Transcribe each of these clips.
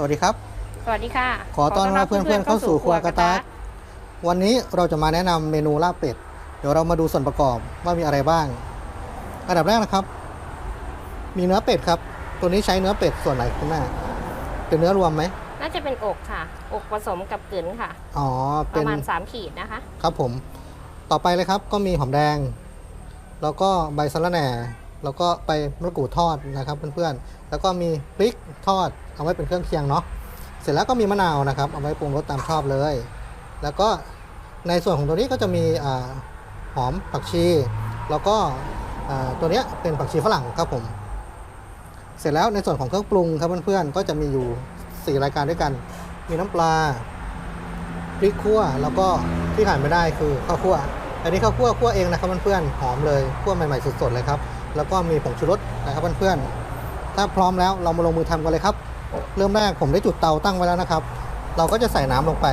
สวัสดีครับ สวัสดีค่ะ ขอต้อนรับเพื่อนๆเข้าสู่ครัวกระตากวันนี้เราจะมาแนะนำเมนูลาบเป็ด เดี๋ยวเรามาดูส่วนประกอบว่ามีอะไรบ้าง อันดับแรกนะครับ มีเนื้อเป็ดครับ ตัวนี้ใช้เนื้อเป็ดส่วนไหนคุณแม่เป็นเนื้อรวมไหม น่าจะเป็นอกค่ะ อกผสมกับกึ๋นค่ะ อ๋อปเป็นระมาณ3ขีดนะคะ ครับผม ต่อไปเลยครับก็มีหอมแดง แล้วก็ใบสะระแหน่ แล้วก็ใบมะกรูดทอดนะครับเพื่อนๆ แล้วก็มีพริกทอดเอาไว้เป็นเครื่องเคียงเนาะ เสร็จแล้วก็มีมะนาวนะครับเอาไว้ปรุงรสตามชอบเลย แล้วก็ในส่วนของตัวนี้ก็จะมีอหอมผักชี แล้วก็ตัวเนี้ยเป็นผักชีฝรั่งครับผม เสร็จแล้วในส่วนของเครื่องปรุงครับเพื่อนๆ ก็จะมีอยู่ 4 รายการด้วยกัน มีน้ำปลาพริกขั่วแล้วก็ที่ขาดไม่ได้คือข้าวคั่ว อันนี้ข้าวคั่วคั่วเองนะครับเพื่อนๆหอมเลยคั่วใหม่ๆสดๆเลยครับ แล้วก็มีผงชูรสนะครับเพื่อนๆ ถ้าพร้อมแล้วเรามาลงมือทำกันเลยครับ เริ่มแรกผมได้จุดเตาตั้งไว้แล้วนะครับ เราก็จะใส่น้ำลงไป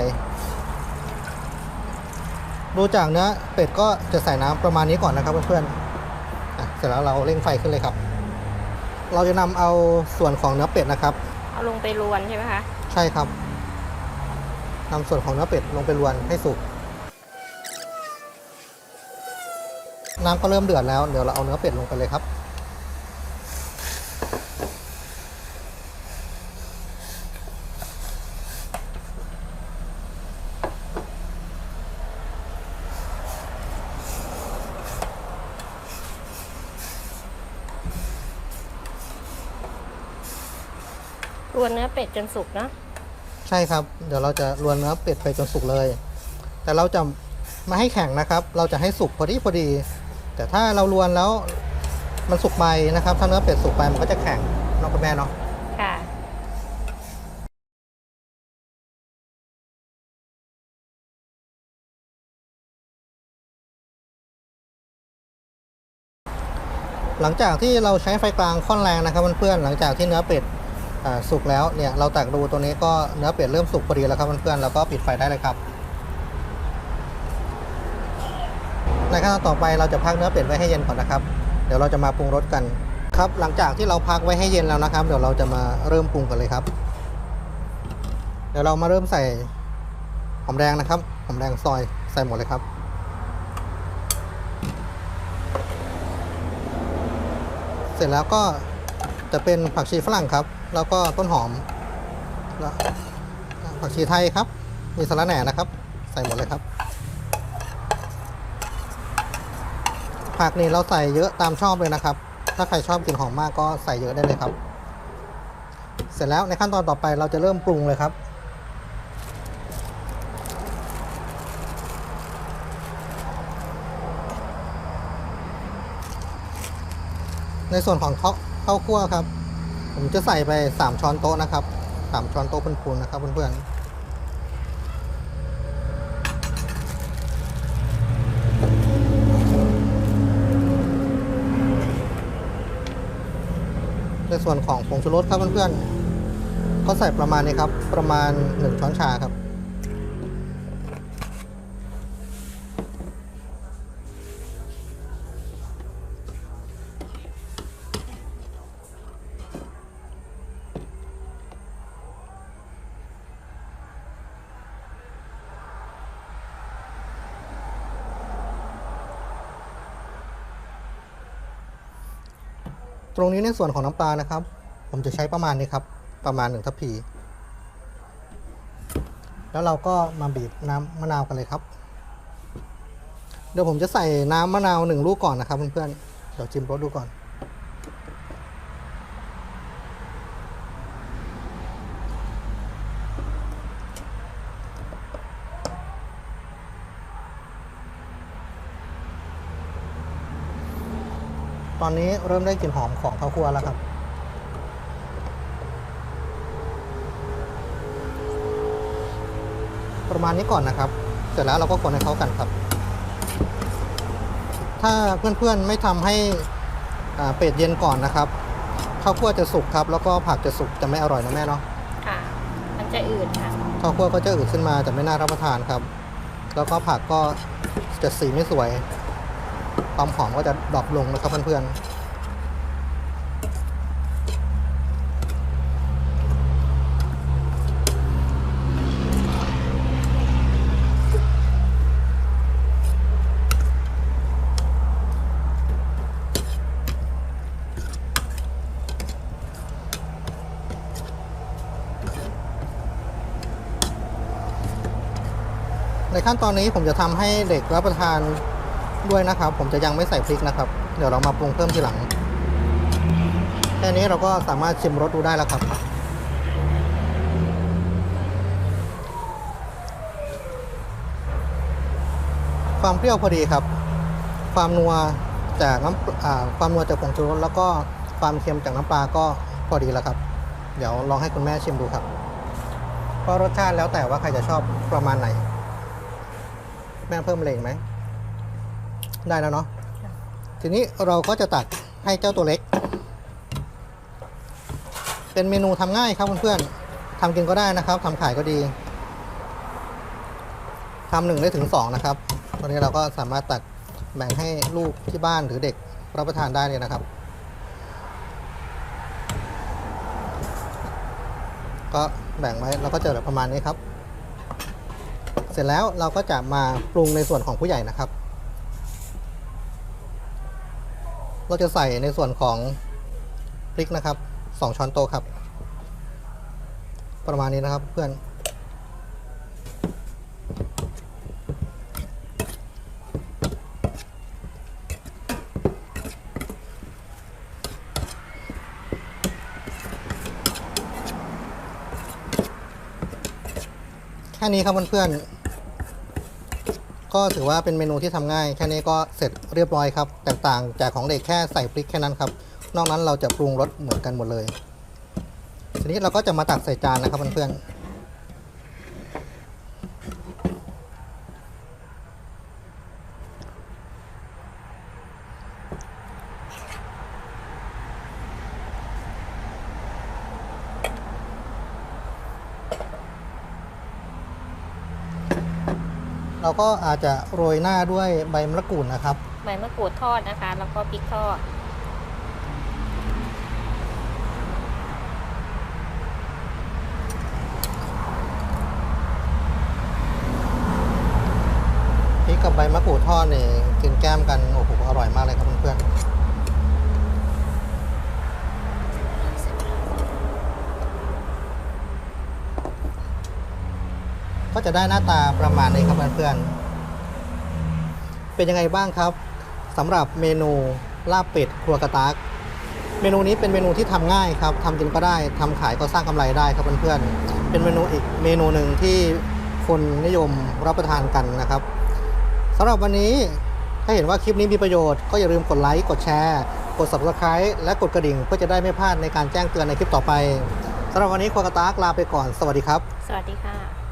ดูจากเนื้อเป็ดก็จะใส่น้ำประมาณนี้ก่อนนะครับเพื่อนๆอะเสร็จแล้วเราเร่งไฟขึ้นเลยครับ เราจะนำเอาส่วนของเนื้อเป็ดนะครับ เอาลงไปรวนใช่ไหมคะ ใช่ครับนำส่วนของเนื้อเป็ดลงไปรวนให้สุก น้ำก็เริ่มเดือดแล้ว เดี๋ยวเราเอาเนื้อเป็ดลงไปเลยครับ รวนเนื้อเป็ดจนสุกเนาะใช่ครับ เดี๋ยวเราจะรวนเนื้อเป็ดไปจนสุกเลย แต่เราจะไม่ให้แข็งนะครับ เราจะให้สุกพอดีพอดี แต่ถ้าเรารวนแล้วมันสุกไปนะครับ ถ้าเนื้อเป็ดสุกไปมันก็จะแข็งเนาะคุณแม่เนาะค่ะหลังจากที่เราใช้ไฟกลางค่อนแรงนะครับเพื่อนๆหลังจากที่เนื้อเป็ดอ่าสุกแล้วเนี่ยเราตักดูตัวนี้ก็เนื้อเป็ดเริ่มสุกพอดีแล้วครับเพื่อนๆแล้วก็ปิดไฟได้เลยครับ ในขั้นตอนต่อไปเราจะพักเนื้อเป็ดไว้ให้เย็นก่อนนะครับ เดี๋ยวเราจะมาปรุงรสกันครับ หลังจากที่เราพักไว้ให้เย็นแล้วนะครับ เดี๋ยวเราจะมาเริ่มปรุงกันเลยครับ เดี๋ยวเรามาเริ่มใส่หอมแดงนะครับหอมแดงซอยใส่หมดเลยครับ เสร็จแล้วก็จะเป็นผักชีฝรั่งครับ แล้วก็ต้นหอมผักชีไทยครับ มีสะระแหน่นะครับ ใส่หมดเลยครับ ผักนี่เราใส่เยอะตามชอบเลยนะครับ ถ้าใครชอบกลิ่นหอมมากก็ใส่เยอะได้เลยครับ เสร็จแล้วในขั้นตอนต่อไปเราจะเริ่มปรุงเลยครับ ในส่วนของข้าวข้าวคั่วครับ ผมจะใส่ไป 3 ช้อนโต๊ะนะครับ 3 ช้อนโต๊ะพูนๆนะครับเพื่อนๆ ในส่วนของผงชูรสครับเพื่อนๆก็ใส่ประมาณนี้ครับ ประมาณ 1 ช้อนชาครับ ตรงนี้ในส่วนของน้ำปลานะครับ ผมจะใช้ประมาณนี้ครับ ประมาณหนึ่งทัพพี แล้วเราก็มาบีบน้ำมะนาวกันเลยครับ เดี๋ยวผมจะใส่น้ำมะนาวหนึ่งลูกก่อนนะครับเพื่อนๆเดี๋ยวจิ้มรสดูก่อน อนนี้เริ่มได้กลิ่นหอมของข้าวคั่วแล้วครับประมาณนี้ก่อนนะครับ เสร็จแล้วเราก็คนให้เข้ากันครับ ถ้าเพื่อนๆไม่ทำให้อ่าเป็ดเย็นก่อนนะครับข้าวคั่วจะสุกครับ แล้วก็ผักจะสุกจะไม่อร่อยนะแม่เนาะค่ะ มันจะอืดค่ะข้าวคั่วก็จะอืดขึ้นมาจะไม่น่ารับประทานครับ แล้วก็ผักก็จะสีไม่สวย ความหอมก็จะดรอปลงนะครับเพื่อนในขั้นตอนนี้ผมจะทำให้เด็กรับประทาน ด้วยนะครับ ผมจะยังไม่ใส่พริกนะครับ เดี๋ยวเรามาปรุงเพิ่มทีหลัง แค่นี้เราก็สามารถชิมรสดูได้แล้วครับ ความเปรี้ยวพอดีครับ ความนัวจากน้ำอ่าความนัวจากผงชูรสแล้วก็ความเค็มจากน้ำปลาก็พอดีแล้วครับ เดี๋ยวลองให้คุณแม่ชิมดูครับ เพราะรสชาติแล้วแต่ว่าใครจะชอบประมาณไหน แม่เพิ่มเลงไหม ได้แล้วเนาะค่ะทีนี้เราก็จะตักให้เจ้าตัวเล็ก เป็นเมนูทำง่ายครับเพื่อนๆทำกินก็ได้นะครับทำขายก็ดีทำหนึ่งได้ถึงสองนะครับตอนนี้เราก็สามารถตักแบ่งให้ลูกที่บ้านหรือเด็กรับประทานได้เลยนะครับ ก็แบ่งไว้แล้วก็เจอแบบประมาณนี้ครับ เสร็จแล้วเราก็จะมาปรุงในส่วนของผู้ใหญ่นะครับ เราจะใส่ในส่วนของพริกนะครับ2ช้อนโต๊ะครับ ประมาณนี้นะครับเพื่อน แค่นี้ครับเพื่อนๆ ก็ถือว่าเป็นเมนูที่ทำง่าย แค่นี้ก็เสร็จเรียบร้อยครับ แตกต่างจากของเด็กแค่ใส่พริกแค่นั้นครับ นอกนั้นเราจะปรุงรสเหมือนกันหมดเลย ทีนี้เราก็จะมาตักใส่จานนะครับเพื่อนๆ เราก็อาจจะโรยหน้าด้วยใบมะกรูดนะครับ ใบมะกรูดทอดนะคะ แล้วก็พริกทอด พริกกับใบมะกรูดทอดเนี่ยกินแก้มกันโอ้โหอร่อยมากเลยครับเพื่อนๆ ก็จะได้หน้าตาประมาณนี้ครับเพื่อนๆเป็นยังไงบ้างครับสำหรับเมนูลาบเป็ดครัวกระตากเมนูนี้เป็นเมนูที่ทำง่ายครับทำกินก็ได้ทำขายก็สร้างกำไรได้ครับเพื่อนๆเป็นเมนูอีกเมนูหนึ่งที่คนนิยมรับประทานกันนะครับสำหรับวันนี้ถ้าเห็นว่าคลิปนี้มีประโยชน์ก็อย่าลืมกดไลค์กดแชร์กด subscribe และกดกระดิ่งเพื่อจะได้ไม่พลาดในการแจ้งเตือนในคลิปต่อไปสำหรับวันนี้ครัวกระตากลาไปก่อน สวัสดีครับ สวัสดีค่ะ